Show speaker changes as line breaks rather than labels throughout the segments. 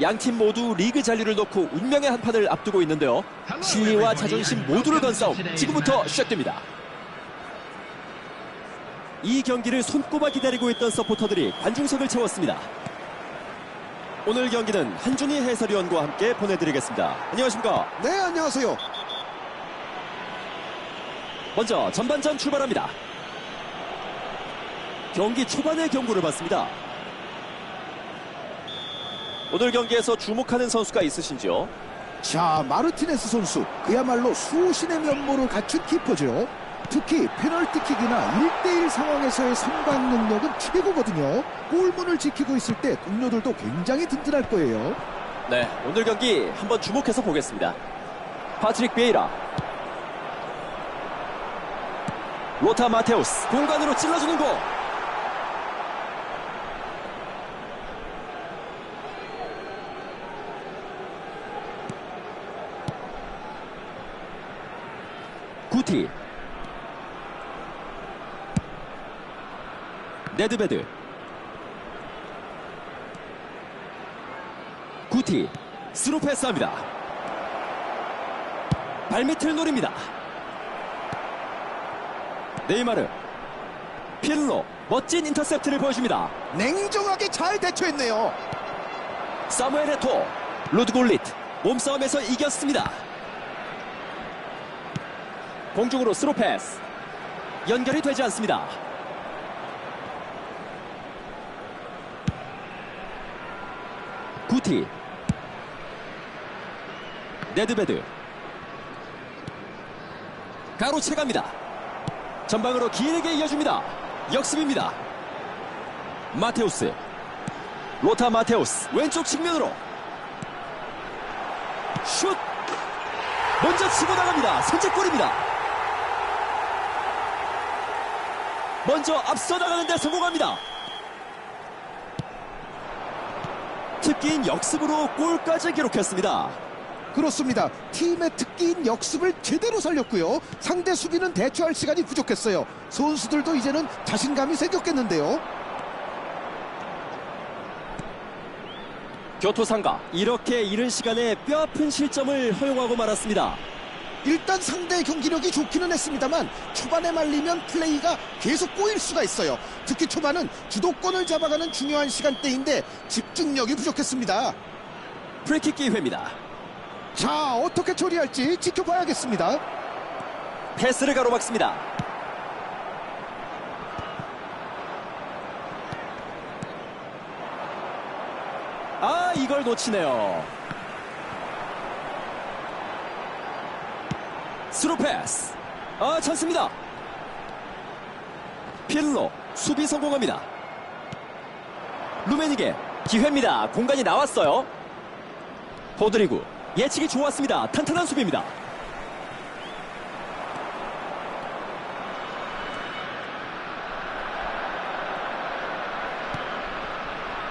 양팀 모두 리그 잔류를 놓고 운명의 한판을 앞두고 있는데요. 실리와 자존심 모두를 건 싸움 지금부터 시작됩니다. 이 경기를 손꼽아 기다리고 있던 서포터들이 관중석을 채웠습니다. 오늘 경기는 한준희 해설위원과 함께 보내드리겠습니다. 안녕하십니까?
네, 안녕하세요.
먼저 전반전 출발합니다. 경기 초반의 경고를 받습니다. 오늘 경기에서 주목하는 선수가 있으신지요?
자, 마르티네스 선수. 그야말로 수신의 면모를 갖춘 키퍼죠. 특히 페널티킥이나 1대1 상황에서의 선방 능력은 최고거든요. 골문을 지키고 있을 때 동료들도 굉장히 든든할 거예요.
네, 오늘 경기 한번 주목해서 보겠습니다. 파트릭 베이라. 로타 마테우스 공간으로 찔러주는 공. 구티. 네드베드. 구티 스루 패스합니다. 발밑을 노립니다. 네이마르 필로 멋진 인터셉트를 보여줍니다.
냉정하게 잘 대처했네요.
사무엘 에토 루드골릿 몸싸움에서 이겼습니다. 공중으로 스루 패스 연결이 되지 않습니다. 구티 네드베드 가로채갑니다. 전방으로 길게 이어줍니다. 역습입니다. 마테우스 로타 마테우스 왼쪽 측면으로 슛 먼저 치고 나갑니다. 선제골입니다. 먼저 앞서 나가는데 성공합니다. 특기인 역습으로 골까지 기록했습니다.
그렇습니다. 팀의 특기인 역습을 제대로 살렸고요. 상대 수비는 대처할 시간이 부족했어요. 선수들도 이제는 자신감이 생겼겠는데요.
교토상가 이렇게 이른 시간에 뼈아픈 실점을 허용하고 말았습니다.
일단 상대의 경기력이 좋기는 했습니다만 초반에 말리면 플레이가 계속 꼬일 수가 있어요. 특히 초반은 주도권을 잡아가는 중요한 시간대인데 집중력이 부족했습니다.
프리킥 기회입니다.
자, 어떻게 처리할지 지켜봐야겠습니다.
패스를 가로막습니다. 아, 이걸 놓치네요. 스루 패스. 아, 찬스입니다. 필로 수비 성공합니다. 루메니게 기회입니다. 공간이 나왔어요. 포드리구 예측이 좋았습니다. 탄탄한 수비입니다.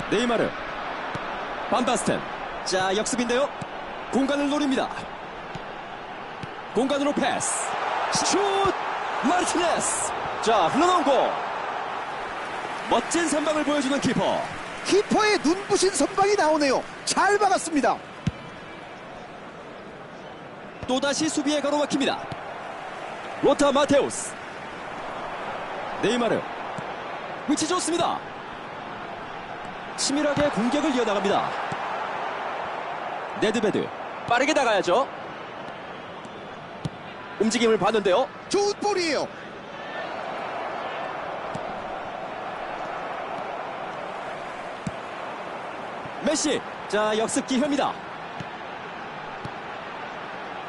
네이마르 반바스텐 자 역습인데요 공간을 노립니다 공간으로 패스 슛! 마르티네스! 자, 흘러나온 공. 멋진 선방을 보여주는 키퍼.
키퍼의 눈부신 선방이 나오네요. 잘 막았습니다.
또다시 수비에 가로막힙니다. 로타 마테우스. 네이마르. 위치 좋습니다. 치밀하게 공격을 이어나갑니다. 네드베드. 빠르게 나가야죠. 움직임을 봤는데요.
좋은 볼이에요.
메시. 자, 역습 기회입니다.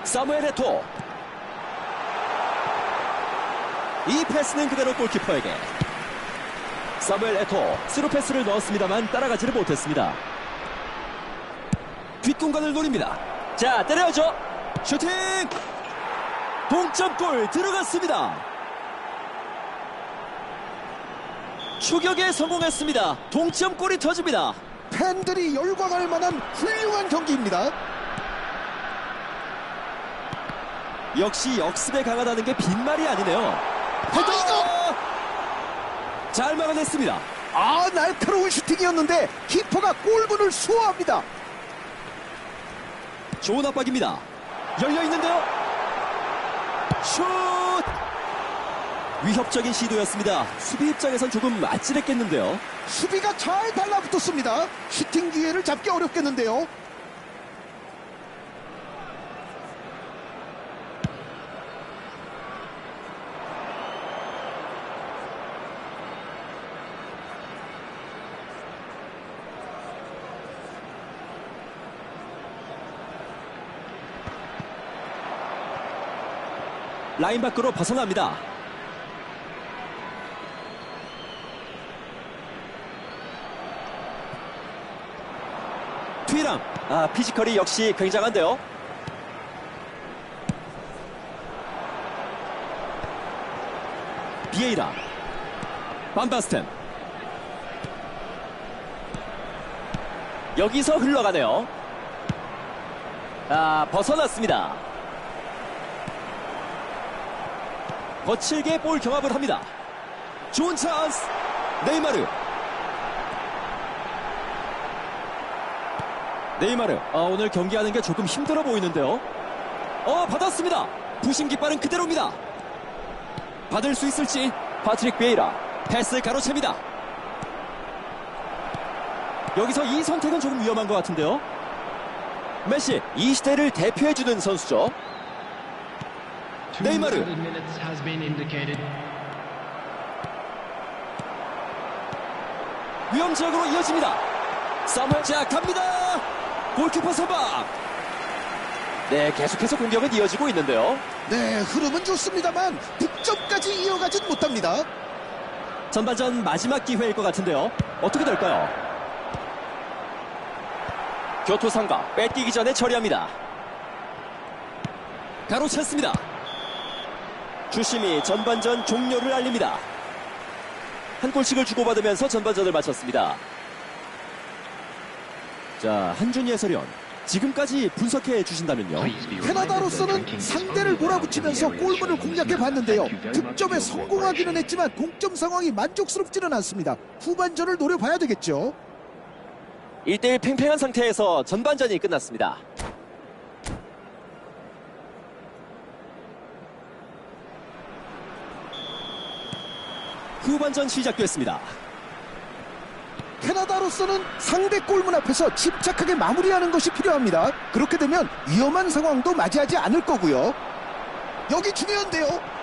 사무엘 에토. 이 패스는 그대로 골키퍼에게. 사무엘 에토 스루 패스를 넣었습니다만 따라가지를 못했습니다. 뒷공간을 노립니다. 자, 때려야죠. 슈팅! 동점골 들어갔습니다. 추격에 성공했습니다. 동점골이 터집니다.
팬들이 열광할 만한 훌륭한 경기입니다.
역시 역습에 강하다는 게 빈말이 아니네요. 헤더! 잘 막아냈습니다.
아 날카로운 슈팅이었는데 키퍼가 골문을 수호합니다.
좋은 압박입니다. 열려 있는데요. 슛! 위협적인 시도였습니다. 수비 입장에선 조금 아찔했겠는데요.
수비가 잘 달라붙었습니다. 슈팅 기회를 잡기 어렵겠는데요.
라인 밖으로 벗어납니다. 트위랑 아 피지컬이 역시 굉장한데요. 비에이라 반바스텐 여기서 흘러가네요. 아 벗어났습니다. 거칠게 볼 경합을 합니다. 좋은 찬스. 네이마르. 네이마르. 아, 오늘 경기하는 게 조금 힘들어 보이는데요. 어, 받았습니다. 부심 깃발은 그대로입니다. 받을 수 있을지. 파트릭 베이라. 패스 가로챕니다. 여기서 이 선택은 조금 위험한 것 같은데요. 메시, 이 시대를 대표해주는 선수죠.
Indicated.
위험 지역으로 이어집니다. 사무엘 자 갑니다. 골키퍼 선방. 네, 계속해서 공격은 이어지고 있는데요.
네, 흐름은 좋습니다만 득점까지 이어가진 못합니다.
전반전 마지막 기회일 것 같은데요. 어떻게 될까요? 교토상가 뺏기기 전에 처리합니다. 가로챘습니다. 주심이 전반전 종료를 알립니다. 한 골씩을 주고받으면서 전반전을 마쳤습니다. 자, 한준희 해설위원. 지금까지 분석해 주신다면요.
캐나다로서는 상대를 몰아붙이면서 골문을 공략해 봤는데요. 득점에 성공하기는 했지만 동점 상황이 만족스럽지는 않습니다. 후반전을 노려봐야 되겠죠.
1대1 팽팽한 상태에서 전반전이 끝났습니다. 후반전 시작됐습니다.
캐나다로서는 상대 골문 앞에서 침착하게 마무리하는 것이 필요합니다. 그렇게 되면 위험한 상황도 맞이하지 않을 거고요. 여기 중요한데요.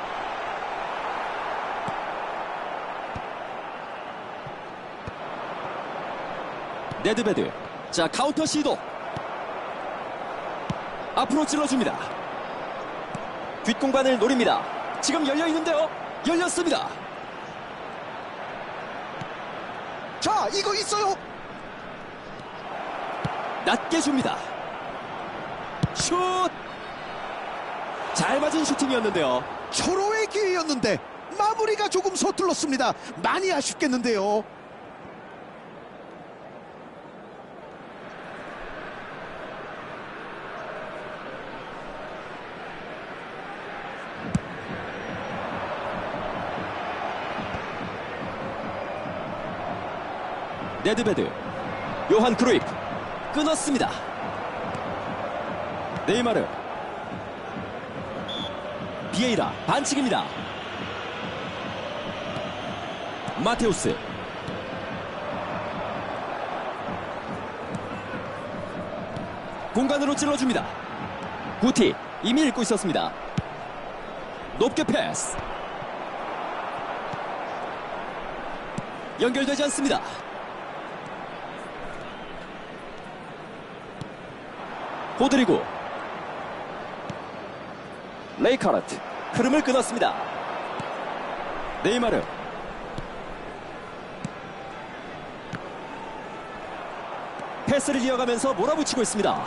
네드베드. 자, 카운터 시도. 앞으로 찔러줍니다. 뒷공간을 노립니다. 지금 열려 있는데요. 열렸습니다.
자, 이거 있어요.
낮게 줍니다. 슛! 잘 맞은 슈팅이었는데요.
초로의 기회였는데 마무리가 조금 서툴렀습니다. 많이 아쉽겠는데요.
네드베드 요한 크루이프. 끊었습니다. 네이마르. 비에이라 반칙입니다. 마테우스. 공간으로 찔러줍니다. 구티 이미 읽고 있었습니다. 높게 패스. 연결되지 않습니다 호드리고. 레이카르트 흐름을 끊었습니다. 네이마르. 패스를 이어가면서 몰아붙이고 있습니다.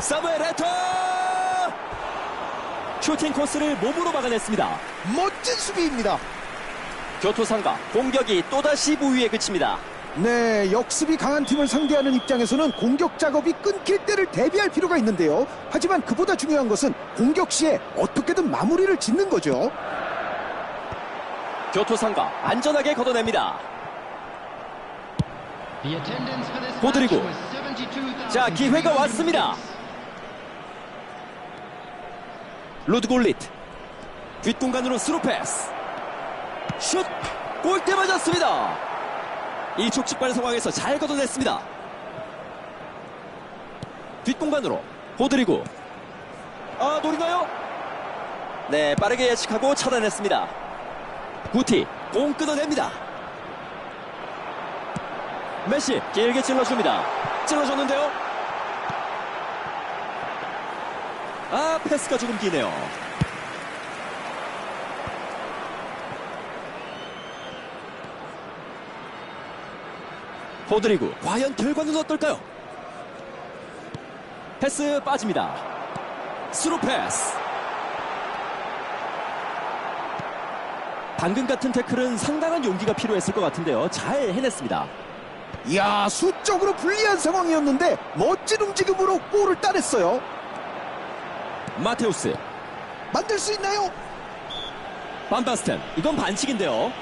사무엘 에토 슈팅 코스를 몸으로 막아냈습니다.
멋진 수비입니다.
교토상가 공격이 또다시 무위에 그칩니다
네, 역습이 강한 팀을 상대하는 입장에서는 공격 작업이 끊길 때를 대비할 필요가 있는데요. 하지만 그보다 중요한 것은 공격 시에 어떻게든 마무리를 짓는 거죠.
교토상가 안전하게 걷어냅니다
72,000.
자 기회가 왔습니다 루드골리트 뒷공간으로 스루 패스 슛 골대 맞았습니다 이 촉직발 상황에서 잘 걷어냈습니다. 뒷공간으로 호드리고. 아 노리나요? 네 빠르게 예측하고 차단했습니다. 구티 공 끊어냅니다. 메시 길게 찔러줍니다. 찔러줬는데요. 아 패스가 조금 기네요 호드리고 과연 결과는 어떨까요? 패스 빠집니다. 스루 패스. 방금 같은 태클은 상당한 용기가 필요했을 것 같은데요. 잘 해냈습니다.
이야, 수적으로 불리한 상황이었는데 멋진 움직임으로 골을 따냈어요.
마테우스.
만들 수 있나요?
반바스텐. 이건 반칙인데요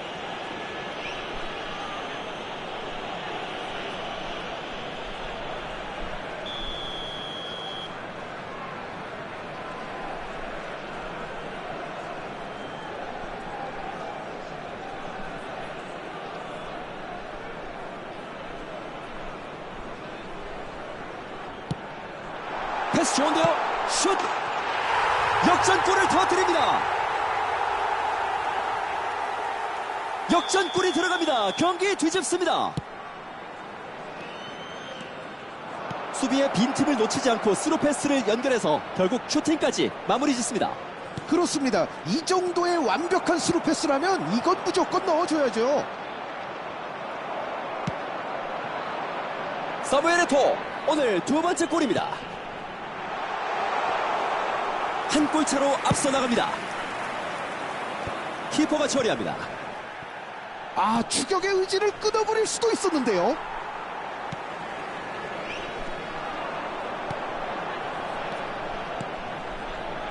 좋은데요 슛 역전골을 터뜨립니다 역전골이 들어갑니다. 경기 뒤집습니다. 수비의 빈틈을 놓치지 않고 스루 패스를 연결해서 결국 슈팅까지 마무리 짓습니다.
그렇습니다. 이 정도의 완벽한 스루 패스라면 이건 무조건 넣어줘야죠.
사무엘 에토 오늘 두 번째 골입니다. 한 골 차로 앞서 나갑니다. 키퍼가 처리합니다.
아, 추격의 의지를 끊어버릴 수도 있었는데요.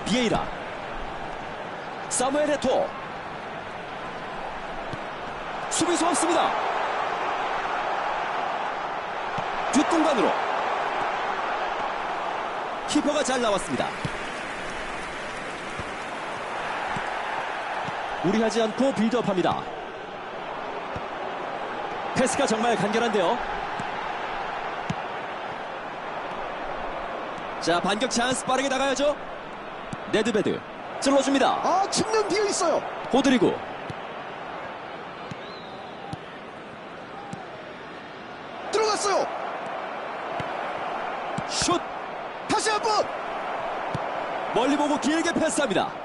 비에이라 사무엘 에토 수비수 없습니다 뒷공간으로 키퍼가 잘 나왔습니다 무리하지 않고 빌드업합니다. 패스가 정말 간결한데요. 자 반격 찬스 빠르게 나가야죠. 네드베드 찔러줍니다.
아, 측면 비어 있어요.
호드리고.
들어갔어요.
슛!
다시 한번.
멀리 보고 길게 패스합니다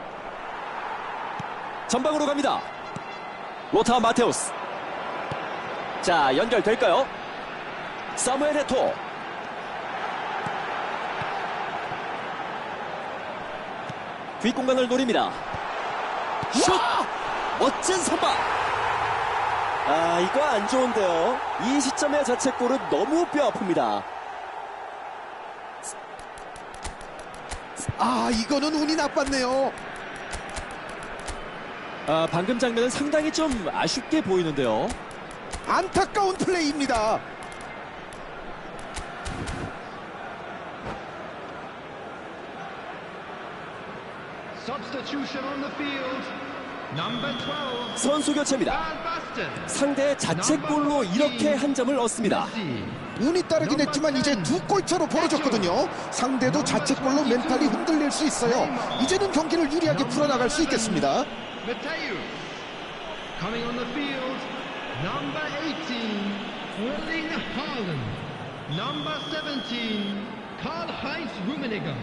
전방으로 갑니다. 로타 마테우스. 자 연결될까요? 사무엘 헤토. 뒷공간을 노립니다. 슛! 멋진 선방! 아 이거 안 좋은데요. 이 시점의 자책골은 너무 뼈 아픕니다.
아, 이거는 운이 나빴네요.
아, 방금 장면은 상당히 좀 아쉽게 보이는데요.
안타까운 플레이입니다.
Substitution on the field. Number 12.
선수 교체입니다. 상대의 자책골로 이렇게 한 점을 얻습니다.
운이 따르긴 했지만 이제 두 골차로 벌어졌거든요. 상대도 자책골로 멘탈이 흔들릴 수 있어요. 이제는 경기를 유리하게 풀어나갈 수 있겠습니다.
Number 18. Erling Haaland. Number 17. Karl-Heinz Rummenigge.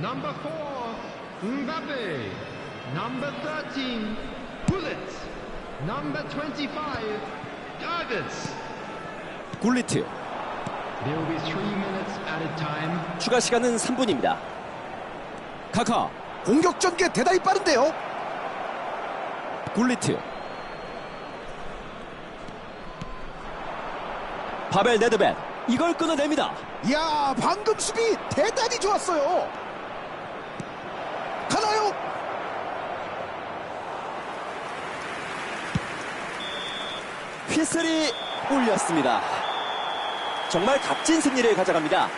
Number 4. Mbappe. Number 13. Bullet. Number 25. Davids.
굴리트.
There will be three minutes added time.
추가 시간은 3분입니다. 카카.
공격 전개 대단히 빠른데요.
굴리트. 파벨 네드벤. 이걸 끊어냅니다.
이야 방금 수비 대단히 좋았어요.
휘슬이 울렸습니다. 정말 값진 승리를 가져갑니다.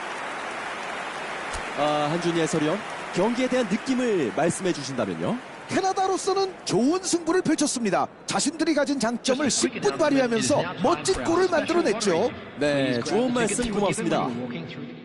아, 한준희 해설위원. 경기에 대한 느낌을 말씀해 주신다면요.
캐나다로서는 좋은 승부를 펼쳤습니다. 자신들이 가진 장점을 10분 발휘하면서 멋진 골을 만들어냈죠.
네, 좋은 말씀 고맙습니다.
Through.